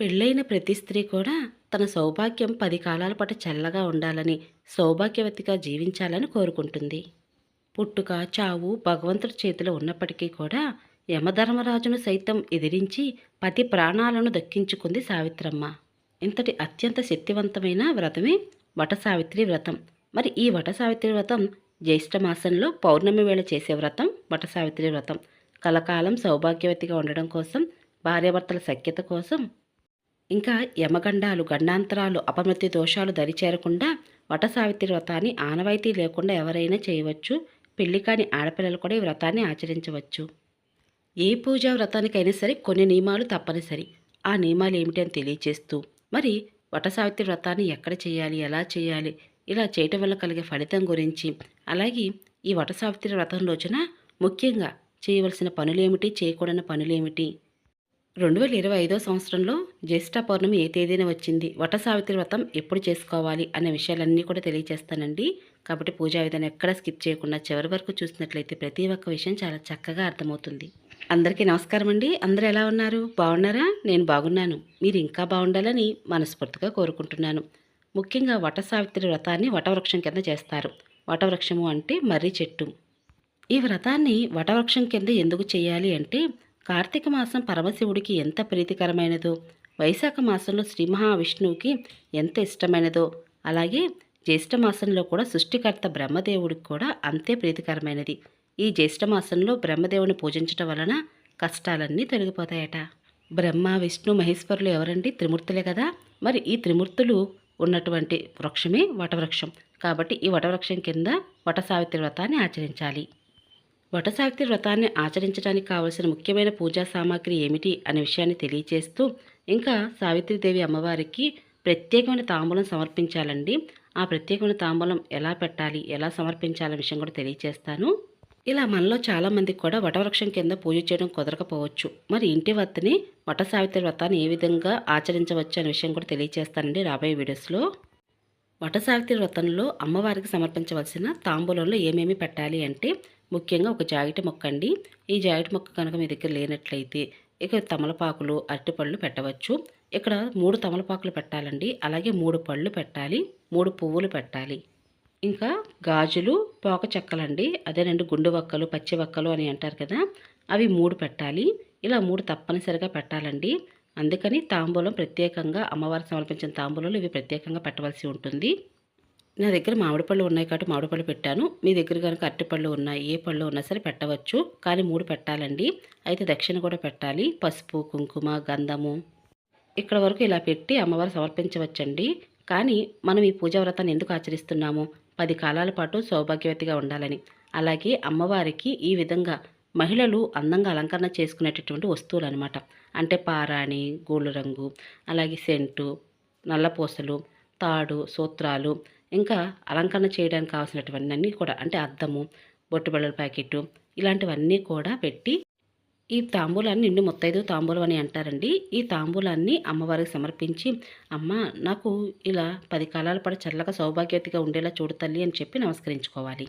పెళ్ళైన ప్రతి స్త్రీ కూడా తన సౌభాగ్యం పది కాలాల పాటు చల్లగా ఉండాలని సౌభాగ్యవతిగా జీవించాలని కోరుకుంటుంది. పుట్టుక చావు భగవంతుడి చేతిలో ఉన్నప్పటికీ కూడా యమధర్మరాజును సైతం ఎదిరించి పతి ప్రాణాలను దక్కించుకుంది సావిత్రమ్మ. ఇంతటి అత్యంత శక్తివంతమైన వ్రతమే వట సావిత్రి వ్రతం. మరి ఈ వట సావిత్రి వ్రతం జ్యేష్ఠ మాసంలో పౌర్ణమి వేళ చేసే వ్రతం వట సావిత్రి వ్రతం. కలకాలం సౌభాగ్యవతిగా ఉండడం కోసం భార్యాభర్తల సఖ్యత కోసం ఇంకా యమగండాలు గండాంతరాలు అపమృత్యు దోషాలు దరిచేరకుండా వటసావిత్రి వ్రతాన్ని ఆనవాయితీ లేకుండా ఎవరైనా చేయవచ్చు. పెళ్ళి కాని ఆడపిల్లలు కూడా ఈ వ్రతాన్ని ఆచరించవచ్చు. ఏ పూజా వ్రతానికైనా సరే కొన్ని నియమాలు తప్పనిసరి. ఆ నియమాలు ఏమిటి అని తెలియచేస్తూ మరి వటసావిత్రి వ్రతాన్ని ఎక్కడ చేయాలి ఎలా చేయాలి ఇలా చేయటం వల్ల కలిగే ఫలితం గురించి అలాగే ఈ వటసావిత్రి వ్రతం రోజున ముఖ్యంగా చేయవలసిన పనులేమిటి చేయకూడని పనులేమిటి రెండు వేల ఇరవై ఐదో సంవత్సరంలో జ్యేష్ఠ పౌర్ణమి ఏ తేదీన వచ్చింది? వట సావిత్రి వ్రతం ఎప్పుడు చేసుకోవాలి? అనే విషయాలన్నీ కూడా తెలియజేస్తానండి కాబట్టి పూజా విధానం ఎక్కడ స్కిప్ చేయకుండా చివరి వరకు చూసినట్లయితే ప్రతి ఒక్క విషయం చాలా చక్కగా అర్థమవుతుంది. అందరికీ నమస్కారం అండి. అందరూ ఎలా ఉన్నారు? బాగున్నారా? నేను బాగున్నాను. మీరు ఇంకా బాగుండాలని మనస్ఫూర్తిగా కోరుకుంటున్నాను. ముఖ్యంగా వట సావిత్రి వ్రతాన్ని వటవృక్షం కింద చేస్తారు. వటవృక్షము అంటే మర్రి చెట్టు. ఈ వ్రతాన్ని వటవృక్షం కింద ఎందుకు చేయాలి అంటే కార్తీక మాసం పరమశివుడికి ఎంత ప్రీతికరమైనదో వైశాఖ మాసంలో శ్రీ మహావిష్ణువుకి ఎంత ఇష్టమైనదో అలాగే జ్యేష్ఠ మాసంలో కూడా సృష్టికర్త బ్రహ్మదేవుడికి కూడా అంతే ప్రీతికరమైనది. ఈ జ్యేష్ఠ మాసంలో బ్రహ్మదేవుని పూజించటం వలన కష్టాలన్నీ తొలగిపోతాయట. బ్రహ్మ విష్ణు మహేశ్వరులు ఎవరండి? త్రిమూర్తులే కదా. మరి ఈ త్రిమూర్తులు ఉన్నటువంటి వృక్షమే వటవృక్షం. కాబట్టి ఈ వటవృక్షం కింద వట సావిత్రి వ్రతాన్ని ఆచరించాలి. వట వ్రతాన్ని ఆచరించడానికి కావలసిన ముఖ్యమైన పూజా సామాగ్రి ఏమిటి అనే విషయాన్ని తెలియచేస్తూ ఇంకా సావిత్రిదేవి అమ్మవారికి ప్రత్యేకమైన తాంబూలం సమర్పించాలండి. ఆ ప్రత్యేకమైన తాంబూలం ఎలా పెట్టాలి ఎలా సమర్పించాలనే విషయం కూడా తెలియచేస్తాను. ఇలా మనలో చాలామందికి కూడా వటవృక్షం కింద పూజ చేయడం కుదరకపోవచ్చు. మరి ఇంటి వద్దనే వట సావిత్రి వ్రతాన్ని ఏ విధంగా ఆచరించవచ్చు అనే విషయం కూడా తెలియచేస్తానండి రాబోయే వీడియోస్లో. వట సావిత్రి వ్రతంలో అమ్మవారికి సమర్పించవలసిన తాంబూలంలో ఏమేమి పెట్టాలి అంటే ముఖ్యంగా ఒక జాకెట్ మొక్క అండి. ఈ జాకెట్ మొక్క కనుక మీ దగ్గర లేనట్లయితే ఇక తమలపాకులు అరటిపళ్ళు పెట్టవచ్చు. ఇక్కడ మూడు తమలపాకులు పెట్టాలండి. అలాగే మూడు పళ్ళు పెట్టాలి. మూడు పువ్వులు పెట్టాలి. ఇంకా గాజులు పోక చెక్కలండి. అదేనండి గుండు వక్కలు పచ్చి వక్కలు అని అంటారు కదా అవి మూడు పెట్టాలి. ఇలా మూడు తప్పనిసరిగా పెట్టాలండి. అందుకని తాంబూలం ప్రత్యేకంగా అమ్మవారికి సమర్పించిన తాంబూలంలో ఇవి ప్రత్యేకంగా పెట్టవలసి ఉంటుంది. నా దగ్గర మామిడి పళ్ళు ఉన్నాయి కాబట్టి మామిడి పళ్ళు పెట్టాను. మీ దగ్గర కనుక అరటిపళ్ళు ఉన్నాయి ఏ పళ్ళు ఉన్నా సరే పెట్టవచ్చు. కానీ మూడు పెట్టాలండి. అయితే దక్షిణ కూడా పెట్టాలి. పసుపు కుంకుమ గంధము. ఇక్కడ వరకు ఇలా పెట్టి అమ్మవారు సమర్పించవచ్చండి. కానీ మనం ఈ పూజా వ్రతాన్ని ఎందుకు ఆచరిస్తున్నాము? పది కాలాల పాటు సౌభాగ్యవతిగా ఉండాలని. అలాగే అమ్మవారికి ఈ విధంగా మహిళలు అందంగా అలంకరణ చేసుకునేటటువంటి వస్తువులు అనమాట అంటే పారాణి గోళ్ళు రంగు అలాగే సెంటు నల్లపూసలు తాడు సూత్రాలు ఇంకా అలంకరణ చేయడానికి కావాల్సినటువంటివన్నీ కూడా అంటే అద్దము బొట్టుబళ్ళల ప్యాకెట్ ఇలాంటివన్నీ కూడా పెట్టి ఈ తాంబూలాన్ని నిండు ముత్తైదు తాంబూలం అని అంటారండి. ఈ తాంబూలాన్ని అమ్మవారికి సమర్పించి అమ్మ నాకు ఇలా పది కాలాల పాటు చల్లగా సౌభాగ్యతగా ఉండేలా చూడు తల్లి అని చెప్పి నమస్కరించుకోవాలి.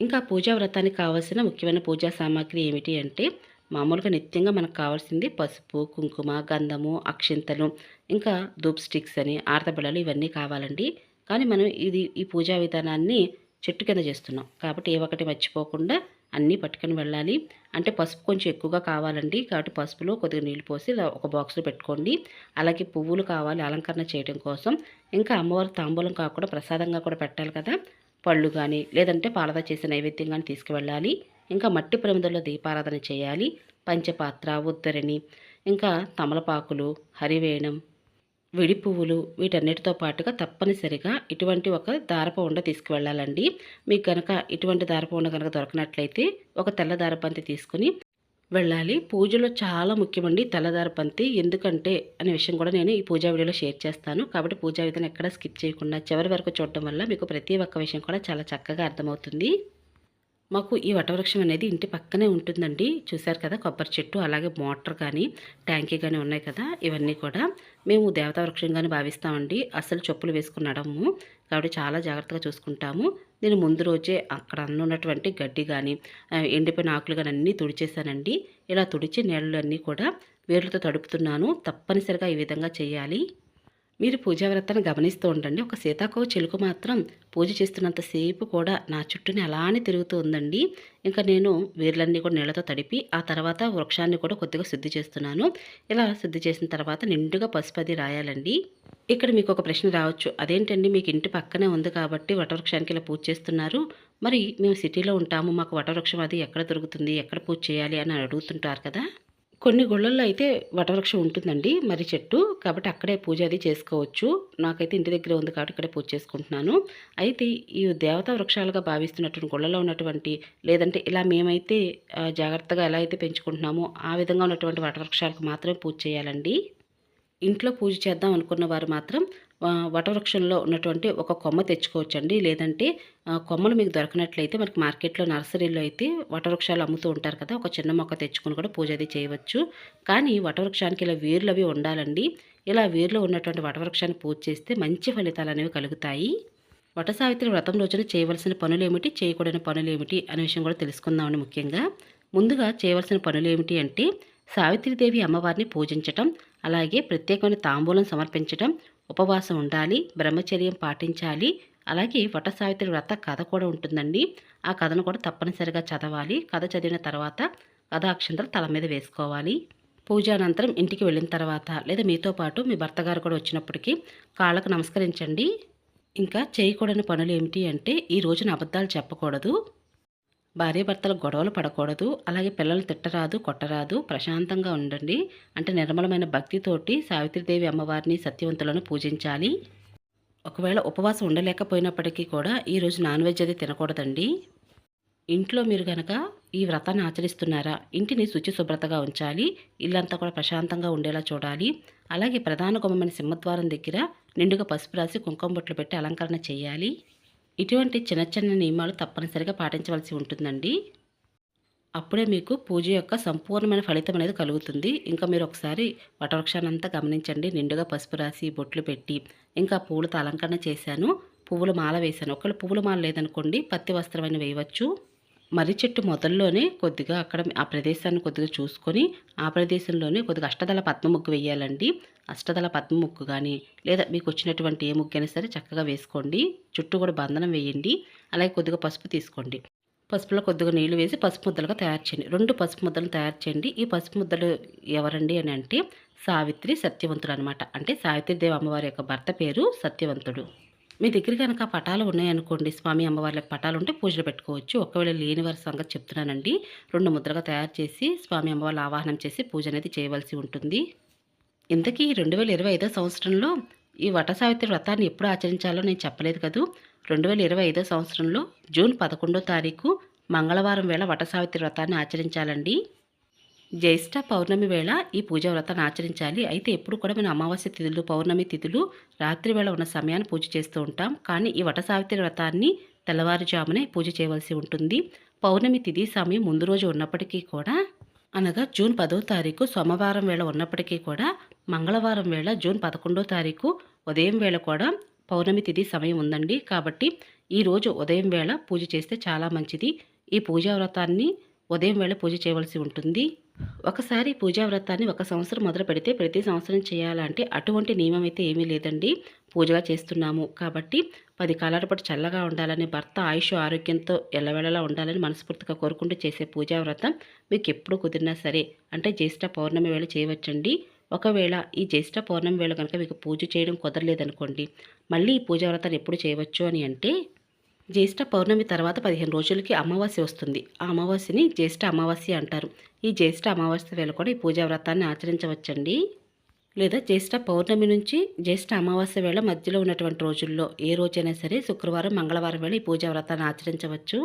ఇంకా పూజా వ్రతానికి కావాల్సిన ముఖ్యమైన పూజా సామాగ్రి ఏమిటి అంటే మామూలుగా నిత్యంగా మనకు కావాల్సింది పసుపు కుంకుమ గంధము అక్షింతలు ఇంకా ధూప్ స్టిక్స్ అని ఆర్తబిళ్ళలు ఇవన్నీ కావాలండి. కానీ మనం ఇది ఈ పూజా విధానాన్ని చెట్టు కింద చేస్తున్నాం. కాబట్టి ఏ ఒక్కటి మర్చిపోకుండా అన్నీ పట్టుకొని వెళ్ళాలి. అంటే పసుపు కొంచెం ఎక్కువగా కావాలండి. కాబట్టి పసుపులో కొద్దిగా నీళ్ళు పోసి ఒక బాక్స్లో పెట్టుకోండి. అలాగే పువ్వులు కావాలి అలంకరణ చేయడం కోసం. ఇంకా అమ్మవారి తాంబూలం కాకుండా ప్రసాదంగా కూడా పెట్టాలి కదా. పళ్ళు కానీ లేదంటే పాలద చేసే నైవేద్యం కానీ తీసుకువెళ్ళాలి. ఇంకా మట్టి ప్రమిదల్లో దీపారాధన చేయాలి. పంచపాత్ర ఉద్దరిని ఇంకా తమలపాకులు హరివేణం విడి పువ్వులు వీటన్నిటితో పాటుగా తప్పనిసరిగా ఇటువంటి ఒక దారపు ఉండ తీసుకువెళ్ళాలండి. మీకు కనుక ఇటువంటి దారపు ఉండ కనుక దొరకనట్లయితే ఒక తెల్ల దారపంతి తీసుకుని వెళ్ళాలి. పూజలో చాలా ముఖ్యమండి తెల్లదారపంతి ఎందుకంటే అనే విషయం కూడా నేను ఈ పూజా వీడియోలో షేర్ చేస్తాను. కాబట్టి పూజా విధానం ఎక్కడ స్కిప్ చేయకుండా చివరి వరకు చూడటం వల్ల మీకు ప్రతి ఒక్క విషయం కూడా చాలా చక్కగా అర్థమవుతుంది. మాకు ఈ వటవృక్షం అనేది ఇంటి పక్కనే ఉంటుందండి. చూశారు కదా కొబ్బరి చెట్టు అలాగే మోటార్ కానీ ట్యాంకీ కానీ ఉన్నాయి కదా ఇవన్నీ కూడా మేము దేవతా వృక్షంగానే భావిస్తామండి. అసలు చెప్పులు వేసుకుని నడము కాబట్టి చాలా జాగ్రత్తగా చూసుకుంటాము. నేను ముందు రోజే అక్కడ ఉన్నటువంటి గడ్డి కానీ ఎండిపోయిన ఆకులు కానీ అన్నీ తుడిచేశానండి. ఇలా తుడిచి నీళ్ళు అన్నీ కూడా వేర్లతో తడుపుతున్నాను. తప్పనిసరిగా ఈ విధంగా చేయాలి. మీరు పూజావ్రతాన్ని గమనిస్తూ ఉండండి. ఒక సీతాకోవ చిలుక మాత్రం పూజ చేస్తున్నంతసేపు కూడా నా చుట్టూని అలానే తిరుగుతూ ఉందండి. ఇంకా నేను వేర్లన్నీ కూడా నీళ్ళతో తడిపి ఆ తర్వాత వృక్షాన్ని కూడా కొద్దిగా శుద్ధి చేస్తున్నాను. ఇలా శుద్ధి చేసిన తర్వాత నిండుగా పసుపు అది రాయాలండి. ఇక్కడ మీకు ఒక ప్రశ్న రావచ్చు. అదేంటండి? మీకు ఇంటి పక్కనే ఉంది కాబట్టి వటవృక్షానికి ఇలా పూజ చేస్తున్నారు. మరి మేము సిటీలో ఉంటాము. మాకు వటవృక్షం అది ఎక్కడ దొరుకుతుంది? ఎక్కడ పూజ చేయాలి అని అడుగుతుంటారు కదా? కొన్ని గుళ్ళల్లో అయితే వటవృక్షం ఉంటుందండి మరి చెట్టు. కాబట్టి అక్కడే పూజ అది చేసుకోవచ్చు. నాకైతే ఇంటి దగ్గర ఉంది కాబట్టి ఇక్కడే పూజ చేసుకుంటున్నాను. అయితే ఈ దేవతా వృక్షాలుగా భావిస్తున్నటువంటి గుళ్ళలో ఉన్నటువంటి లేదంటే ఇలా మేమైతే జాగ్రత్తగా ఎలా అయితే పెంచుకుంటున్నామో ఆ విధంగా ఉన్నటువంటి వటవృక్షాలకు మాత్రమే పూజ చేయాలండి. ఇంట్లో పూజ చేద్దాం అనుకున్న వారు మాత్రం వటవృక్షంలో ఉన్నటువంటి ఒక కొమ్మ తెచ్చుకోవచ్చండి. లేదంటే కొమ్మలు మీకు దొరకనట్లయితే మనకి మార్కెట్లో నర్సరీలో అయితే వటవృక్షాలు అమ్ముతూ ఉంటారు కదా. ఒక చిన్న మొక్క తెచ్చుకొని కూడా పూజ అది చేయవచ్చు. కానీ వటవృక్షానికి ఇలా వేర్లు అవి ఉండాలండి. ఇలా వేర్లో ఉన్నటువంటి వటవృక్షాన్ని పూజ చేస్తే మంచి ఫలితాలు అనేవి కలుగుతాయి. వట సావిత్రి వ్రతం రోజున చేయవలసిన పనులు ఏమిటి చేయకూడని పనులు ఏమిటి అనే విషయం కూడా తెలుసుకుందామని ముఖ్యంగా. ముందుగా చేయవలసిన పనులు ఏమిటి అంటే సావిత్రిదేవి అమ్మవారిని పూజించటం అలాగే ప్రత్యేకమైన తాంబూలం సమర్పించటం ఉపవాసం ఉండాలి బ్రహ్మచర్యం పాటించాలి. అలాగే వట సావిత్రి వ్రత కథ కూడా ఉంటుందండి. ఆ కథను కూడా తప్పనిసరిగా చదవాలి. కథ చదివిన తర్వాత కథాక్షంతలు తల మీద వేసుకోవాలి. పూజ అనంతరం ఇంటికి వెళ్ళిన తర్వాత లేదా మీతో పాటు మీ భర్త గారు కూడా వచ్చినప్పటికీ కాళ్ళకు నమస్కరించండి. ఇంకా చేయకూడని పనులు ఏమిటి అంటే ఈ రోజున అబద్ధాలు చెప్పకూడదు. భార్యాభర్తలు గొడవలు పడకూడదు అలాగే పిల్లలు తిట్టరాదు కొట్టరాదు ప్రశాంతంగా ఉండండి. అంటే నిర్మలమైన భక్తితోటి సావిత్రిదేవి అమ్మవారిని సత్యవంతులను పూజించాలి. ఒకవేళ ఉపవాసం ఉండలేకపోయినప్పటికీ కూడా ఈరోజు నాన్ వెజ్ అది తినకూడదండి. ఇంట్లో మీరు గనక ఈ వ్రతాన్ని ఆచరిస్తున్నారా? ఇంటిని శుచి శుభ్రతగా ఉంచాలి. ఇల్లంతా కూడా ప్రశాంతంగా ఉండేలా చూడాలి. అలాగే ప్రధాన గుమ్మమైన సింహద్వారం దగ్గర నిండుగా పసుపు రాసి కుంకుమ బొట్లు పెట్టి అలంకరణ చేయాలి. ఇటువంటి చిన్న చిన్న నియమాలు తప్పనిసరిగా పాటించవలసి ఉంటుందండి. అప్పుడే మీకు పూజ యొక్క సంపూర్ణమైన ఫలితం అనేది కలుగుతుంది. ఇంకా మీరు ఒకసారి వటవృక్షాన్ని గమనించండి. నిండుగా పసుపు రాసి బొట్లు పెట్టి ఇంకా పూలతో అలంకరణ చేశాను. పువ్వుల మాల వేశాను. ఒకవేళ పువ్వుల మాల లేదనుకోండి పత్తి వస్త్రమైన వేయవచ్చు. మర్రి చెట్టు మొదల్లోనే కొద్దిగా అక్కడ ఆ ప్రదేశాన్ని కొద్దిగా చూసుకొని ఆ ప్రదేశంలోనే కొద్దిగా అష్టదళ పద్మ ముగ్గు వేయాలండి. అష్టదళ పద్మ ముక్కు కానీ లేదా మీకు వచ్చినటువంటి ఏ ముగ్గు అయినా సరే చక్కగా వేసుకోండి. చుట్టూ కూడా బంధనం వేయండి. అలాగే కొద్దిగా పసుపు తీసుకోండి. పసుపులో కొద్దిగా నీళ్ళు వేసి పసుపు ముద్దలుగా తయారు చేయండి. రెండు పసుపు ముద్దలు తయారు చేయండి. ఈ పసుపు ముద్దలు ఎవరండి అని అంటే సావిత్రి సత్యవంతుడు అనమాట అంటే సావిత్రిదేవి అమ్మవారి యొక్క భర్త పేరు సత్యవంతుడు. మీ దగ్గర కనుక పటాలు ఉన్నాయనుకోండి స్వామి అమ్మవార్ల పటాలు ఉంటే పూజలు పెట్టుకోవచ్చు. ఒకవేళ లేని వారి సంగతి చెప్తున్నానండి. రెండు ముద్రగా తయారు చేసి స్వామి అమ్మవారి ఆవాహనం చేసి పూజ అనేది చేయవలసి ఉంటుంది. ఇంతకీ రెండు వేల ఇరవై ఐదో సంవత్సరంలో ఈ వటసావిత్రి వ్రతాన్ని ఎప్పుడు ఆచరించాలో నేను చెప్పలేదు కదూ? రెండు వేల ఇరవై ఐదో సంవత్సరంలో జూన్ పదకొండో తారీఖు మంగళవారం వేళ వటసావిత్రి వ్రతాన్ని ఆచరించాలండి. జ్యేష్ఠ పౌర్ణమి వేళ ఈ పూజా వ్రతాన్ని ఆచరించాలి. అయితే ఎప్పుడు కూడా మనం అమావాస్య తిథులు పౌర్ణమి తిథులు రాత్రి వేళ ఉన్న సమయాన్ని పూజ చేస్తూ ఉంటాం. కానీ ఈ వటసావిత్రి వ్రతాన్ని తెల్లవారుజామునే పూజ చేయవలసి ఉంటుంది. పౌర్ణమి తిథి సమయం ముందు రోజు ఉన్నప్పటికీ కూడా అనగా జూన్ పదో తారీఖు సోమవారం వేళ ఉన్నప్పటికీ కూడా మంగళవారం వేళ జూన్ పదకొండో తారీఖు ఉదయం వేళ కూడా పౌర్ణమి తిథి సమయం ఉందండి. కాబట్టి ఈరోజు ఉదయం వేళ పూజ చేస్తే చాలా మంచిది. ఈ పూజా వ్రతాన్ని ఉదయం వేళ పూజ చేయవలసి ఉంటుంది. ఒకసారి పూజా వ్రతాన్ని ఒక సంవత్సరం మొదలు పెడితే ప్రతి సంవత్సరం చేయాలంటే అటువంటి నియమం అయితే ఏమీ లేదండి. పూజగా చేస్తున్నాము కాబట్టి పది కాలాల పాటు చల్లగా ఉండాలని భర్త ఆయుష్ ఆరోగ్యంతో ఎల్లవేళలా ఉండాలని మనస్ఫూర్తిగా కోరుకుంటూ చేసే పూజా వ్రతం మీకు ఎప్పుడు కుదిరినా సరే అంటే జ్యేష్ఠ పౌర్ణమి వేళ చేయవచ్చండి. ఒకవేళ ఈ జ్యేష్ఠ పౌర్ణమి వేళ కనుక మీకు పూజ చేయడం కుదరలేదనుకోండి మళ్ళీ ఈ పూజా వ్రతాన్ని ఎప్పుడు చేయవచ్చు అని అంటే జ్యేష్ఠ పౌర్ణమి తర్వాత పదిహేను రోజులకి అమావాస్య వస్తుంది. ఆ అమావాస్యని జ్యేష్ఠ అమావాస్య అంటారు. ఈ జ్యేష్ఠ అమావాస్య వేళ కూడా ఈ పూజా వ్రతాన్ని ఆచరించవచ్చండి. లేదా జ్యేష్ఠ పౌర్ణమి నుంచి జ్యేష్ఠ అమావాస్య వేళ మధ్యలో ఉన్నటువంటి రోజుల్లో ఏ రోజైనా సరే శుక్రవారం మంగళవారం వేళ ఈ పూజా వ్రతాన్ని ఆచరించవచ్చు.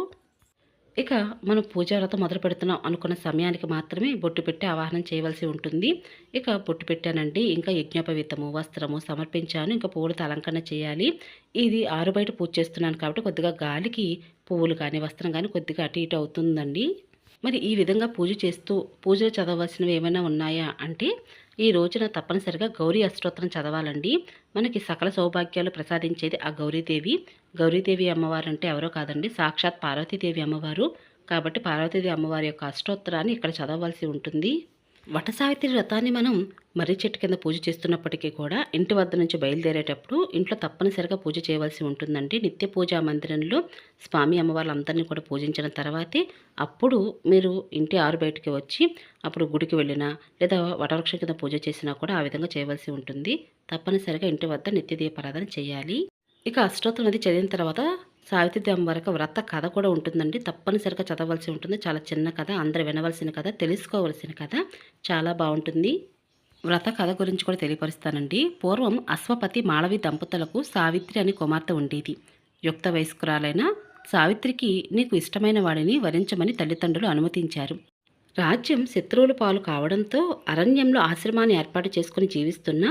ఇక మనం పూజారత మొదలు పెడుతున్నాం అనుకున్న సమయానికి మాత్రమే బొట్టు పెట్టి ఆవాహనం చేయవలసి ఉంటుంది. ఇక బొట్టు పెట్టానండి ఇంకా యజ్ఞోపవీతము వస్త్రము సమర్పించాను ఇంకా పువ్వులతో అలంకరణ చేయాలి. ఇది ఆరు బయట పూజ చేస్తున్నాను కాబట్టి కొద్దిగా గాలికి పువ్వులు కానీ వస్త్రం కానీ కొద్దిగా అటు ఇటు అవుతుందండి. మరి ఈ విధంగా పూజ చేస్తూ పూజలు చదవలసినవి ఏమైనా ఉన్నాయా అంటే ఈ రోజున తప్పనిసరిగా గౌరీ అష్టోత్తరం చదవాలండి. మనకి సకల సౌభాగ్యాలు ప్రసాదించేది ఆ గౌరీదేవి. గౌరీదేవి అమ్మవారు అంటే ఎవరో కాదండి సాక్షాత్ పార్వతీదేవి అమ్మవారు. కాబట్టి పార్వతీదేవి అమ్మవారి యొక్క అష్టోత్తరాన్ని ఇక్కడ చదవాల్సి ఉంటుంది. వట సావిత్రి వ్రతాన్ని మనం మర్రి చెట్టు కింద పూజ చేస్తున్నప్పటికీ కూడా ఇంటి వద్ద నుంచి బయలుదేరేటప్పుడు ఇంట్లో తప్పనిసరిగా పూజ చేయవలసి ఉంటుందండి. నిత్య పూజా మందిరంలో స్వామి అమ్మవార్లందరినీ కూడా పూజించిన తర్వాతే అప్పుడు మీరు ఇంటి ఆరు బయటికి వచ్చి అప్పుడు గుడికి వెళ్ళినా లేదా వటవృక్షం కింద పూజ చేసినా కూడా ఆ విధంగా చేయవలసి ఉంటుంది. తప్పనిసరిగా ఇంటి వద్ద నిత్య దీపారాధన చేయాలి. ఇక అష్టోత్తరం అది చదివిన తర్వాత సావిత్రి అమ్మవారికి వ్రత కథ కూడా ఉంటుందండి. తప్పనిసరిగా చదవలసి ఉంటుంది. చాలా చిన్న కథ అందరు వినవలసిన కథ తెలుసుకోవలసిన కథ చాలా బాగుంటుంది. వ్రత కథ గురించి కూడా తెలియపరుస్తానండి. పూర్వం అశ్వపతి మాళవి దంపతులకు సావిత్రి అని కుమార్తె ఉండేది. యుక్త వయస్కురాలైన సావిత్రికి నీకు ఇష్టమైన వాడిని వరించమని తల్లిదండ్రులు అనుమతించారు. రాజ్యం శత్రువుల పాలు కావడంతో అరణ్యంలో ఆశ్రమాన్ని ఏర్పాటు చేసుకుని జీవిస్తున్న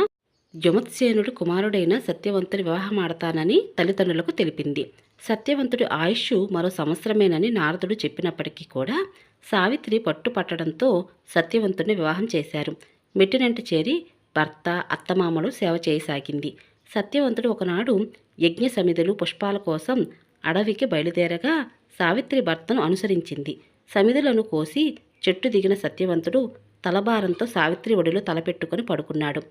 జుమత్సేనుడు కుమారుడైన సత్యవంతుని వివాహమాడతానని తల్లిదండ్రులకు తెలిపింది. సత్యవంతుడి ఆయుష్ మరో సంవత్సరమేనని నారదుడు చెప్పినప్పటికీ కూడా సావిత్రి పట్టుపట్టడంతో సత్యవంతుడిని వివాహం చేశారు. మెట్టినంటి చేరి భర్త అత్తమామలు సేవ చేయసాగింది. సత్యవంతుడు ఒకనాడు యజ్ఞ సమిధులు పుష్పాల కోసం అడవికి బయలుదేరగా సావిత్రి భర్తను అనుసరించింది. సమిధులను కోసి చెట్టు దిగిన సత్యవంతుడు తలభారంతో సావిత్రి ఒడిలో తలపెట్టుకొని పడుకున్నాడు.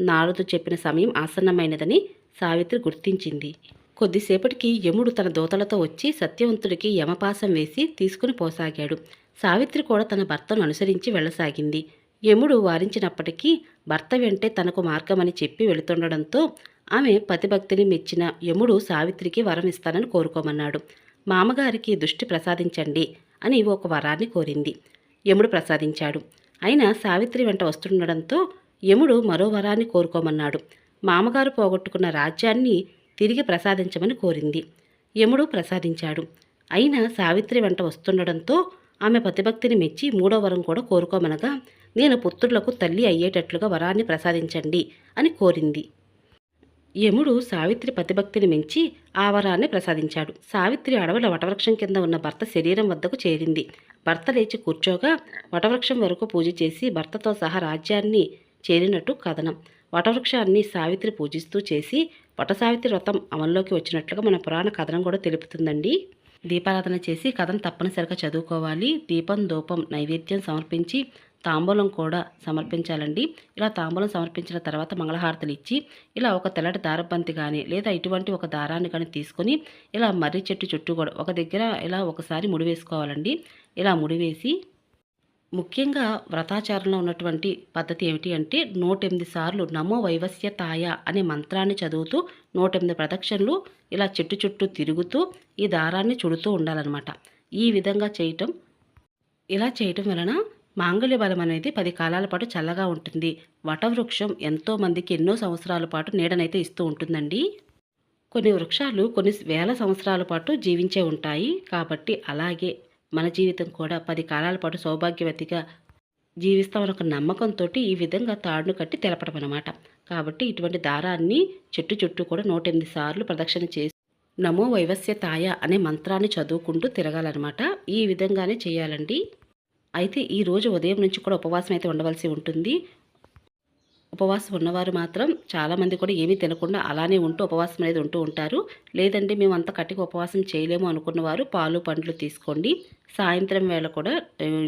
నారదు చెప్పిన సమయం ఆసన్నమైనదని సావిత్రి గుర్తించింది. కొద్దిసేపటికి యముడు తన దూతలతో వచ్చి సత్యవంతుడికి యమపాసం వేసి తీసుకుని పోసాగాడు. సావిత్రి కూడా తన భర్తను అనుసరించి వెళ్ళసాగింది. యముడు వారించినప్పటికీ భర్త వెంటే తనకు మార్గమని చెప్పి వెళుతుండడంతో ఆమె పతిభక్తిని మెచ్చిన యముడు సావిత్రికి వరం ఇస్తానని కోరుకోమన్నాడు. మామగారికి దృష్టి ప్రసాదించండి అని ఒక వరాన్ని కోరింది. యముడు ప్రసాదించాడు. అయినా సావిత్రి వెంట వస్తుండడంతో యముడు మరో వరాన్ని కోరుకోమన్నాడు. మామగారు పోగొట్టుకున్న రాజ్యాన్ని తిరిగి ప్రసాదించమని కోరింది. యముడు ప్రసాదించాడు. అయినా సావిత్రి వెంట వస్తుండడంతో ఆమె ప్రతిభక్తిని మెచ్చి మూడో వరం కూడా కోరుకోమనగా నేను పుత్రులకు తల్లి అయ్యేటట్లుగా వరాన్ని ప్రసాదించండి అని కోరింది. యముడు సావిత్రి పతిభక్తిని మించి ఆ వరాన్ని ప్రసాదించాడు. సావిత్రి అడవుల వటవృక్షం కింద ఉన్న భర్త శరీరం వద్దకు చేరింది. భర్త లేచి కూర్చోగా వటవృక్షం వరకు పూజ చేసి భర్తతో సహా రాజ్యాన్ని చేరినట్టు కథనం. వటవృక్షాన్ని సావిత్రి పూజిస్తూ చేసి వటసావిత్రి వ్రతం అమల్లోకి వచ్చినట్లుగా మన పురాణ కథనం కూడా తెలుపుతుందండి. దీపారాధన చేసి కథను తప్పనిసరిగా చదువుకోవాలి. దీపం ధూపం నైవేద్యం సమర్పించి తాంబూలం కూడా సమర్పించాలండి. ఇలా తాంబూలం సమర్పించిన తర్వాత మంగళహారతలు ఇచ్చి ఇలా ఒక తెల్లటి దారబంతి కానీ లేదా ఇటువంటి ఒక దారాన్ని కానీ తీసుకొని ఇలా మర్రి చెట్టు చుట్టూ కూడా ఒక దగ్గర ఇలా ఒకసారి ముడి వేసుకోవాలండి. ఇలా ముడివేసి ముఖ్యంగా వ్రతాచారంలో ఉన్నటువంటి పద్ధతి ఏమిటి అంటే నూటెనిమిది సార్లు నమో వైవస్యతాయ అనే మంత్రాన్ని చదువుతూ నూటెనిమిది ప్రదక్షిణలు ఇలా చెట్టు చుట్టూ తిరుగుతూ ఈ దారాన్ని చుడుతూ ఉండాలన్నమాట. ఈ విధంగా చేయటం ఇలా చేయటం వలన మాంగళ్య బలం అనేది పది కాలాల పాటు చల్లగా ఉంటుంది. వటవృక్షం ఎంతో మందికి ఎన్నో సంవత్సరాల పాటు నీడనైతే ఇస్తూ ఉంటుందండి. కొన్ని వృక్షాలు కొన్ని వేల సంవత్సరాల పాటు జీవించే ఉంటాయి. కాబట్టి అలాగే మన జీవితం కూడా పది కాలాల పాటు సౌభాగ్యవతిగా జీవిస్తామని ఒక నమ్మకంతో ఈ విధంగా తాడును కట్టి తెలపడం అనమాట కాబట్టి ఇటువంటి దారాన్ని చెట్టు చుట్టూ కూడా నూట ఎనిమిది సార్లు ప్రదక్షిణ చేసి నమో వైవస్యతాయ అనే మంత్రాన్ని చదువుకుంటూ తిరగాలన్నమాట ఈ విధంగానే చేయాలండి. అయితే ఈ రోజు ఉదయం నుంచి కూడా ఉపవాసం అయితే ఉండవలసి ఉంటుంది. ఉపవాసం ఉన్నవారు మాత్రం చాలామంది కూడా ఏమీ తినకుండా అలానే ఉంటూ ఉపవాసం అనేది ఉంటూ ఉంటారు. లేదంటే మేము అంత కట్టిగా ఉపవాసం చేయలేము అనుకున్నవారు పాలు పండ్లు తీసుకోండి. సాయంత్రం వేళ కూడా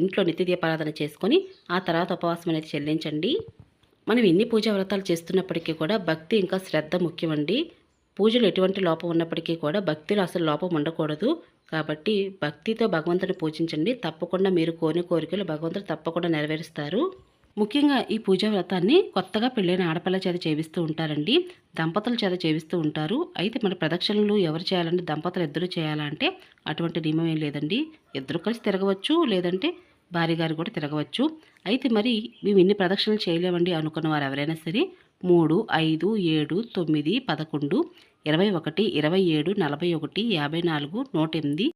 ఇంట్లో నిత్య దీపారాధన చేసుకొని ఆ తర్వాత ఉపవాసం అనేది చెల్లించండి. మనం ఎన్ని పూజా వ్రతాలు చేస్తున్నప్పటికీ కూడా భక్తి ఇంకా శ్రద్ధ ముఖ్యమండి. పూజలు ఎటువంటి లోపం ఉన్నప్పటికీ కూడా భక్తిలో అసలు లోపం ఉండకూడదు. కాబట్టి భక్తితో భగవంతుని పూజించండి. తప్పకుండా మీరు కోరిన కోరికలు భగవంతుడు తప్పకుండా నెరవేరుస్తారు. ముఖ్యంగా ఈ పూజా వ్రతాన్ని కొత్తగా పెళ్ళైన ఆడపిల్ల చేత చేయిస్తూ ఉంటారండి. దంపతుల చేత చేయిస్తూ ఉంటారు. అయితే మన ప్రదక్షిణలు ఎవరు చేయాలంటే దంపతులు ఇద్దరు చేయాలంటే అటువంటి నియమం ఏం లేదండి. ఇద్దరు కలిసి తిరగవచ్చు లేదంటే భార్య గారు కూడా తిరగవచ్చు. అయితే మరి మేము ఇన్ని ప్రదక్షిణలు చేయలేమండి అనుకున్న వారు ఎవరైనా సరే మూడు ఐదు ఏడు తొమ్మిది పదకొండు ఇరవై ఒకటి ఇరవై ఏడు నలభై ఒకటి యాభై నాలుగు నూట ఎనిమిది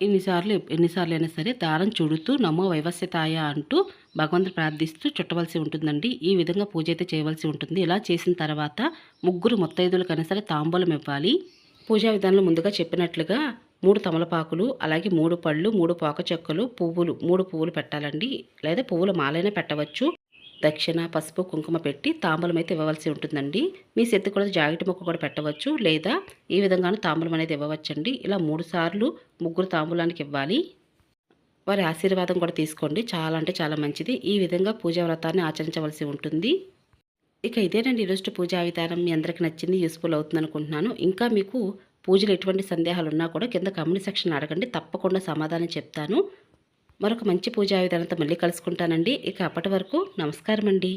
ఎన్నిసార్లు ఎన్నిసార్లు అయినా సరే దారం చుడుతూ నమో వైవస్యతాయ అంటూ భగవంతుడు ప్రార్థిస్తూ చుట్టవలసి ఉంటుందండి. ఈ విధంగా పూజ అయితే చేయవలసి ఉంటుంది. ఇలా చేసిన తర్వాత ముగ్గురు మొత్తైదులకైనా సరే తాంబూలం ఇవ్వాలి. పూజా విధానంలో ముందుగా చెప్పినట్లుగా మూడు తమలపాకులు అలాగే మూడు పళ్ళు మూడు పోక చెక్కలు పువ్వులు మూడు పువ్వులు పెట్టాలండి. లేదా పువ్వుల మాలైనా పెట్టవచ్చు. దక్షిణ పసుపు కుంకుమ పెట్టి తాంబూలం అయితే ఇవ్వవలసి ఉంటుందండి. మీ సెత్తు కూడా జాకెట్ ముక్క కూడా పెట్టవచ్చు. లేదా ఈ విధంగానే తాంబూలం అనేది ఇవ్వవచ్చండి. ఇలా మూడు సార్లు ముగ్గురు తాంబూలానికి ఇవ్వాలి. వారి ఆశీర్వాదం కూడా తీసుకోండి. చాలా అంటే చాలా మంచిది. ఈ విధంగా పూజా వ్రతాన్ని ఆచరించవలసి ఉంటుంది. ఇక ఇదేనండి ఈరోజు పూజా విధానం. మీ అందరికి నచ్చింది యూస్ఫుల్ అవుతుంది అనుకుంటున్నాను ఇంకా మీకు పూజలు ఎటువంటి సందేహాలు ఉన్నా కూడా కింద కమెంట్ సెక్షన్ అడగండి. తప్పకుండా సమాధానం చెప్తాను. మరొక మంచి పూజా విధానంతో మళ్ళీ కలుసుకుంటానండి. ఇక అప్పటి వరకు నమస్కారం అండి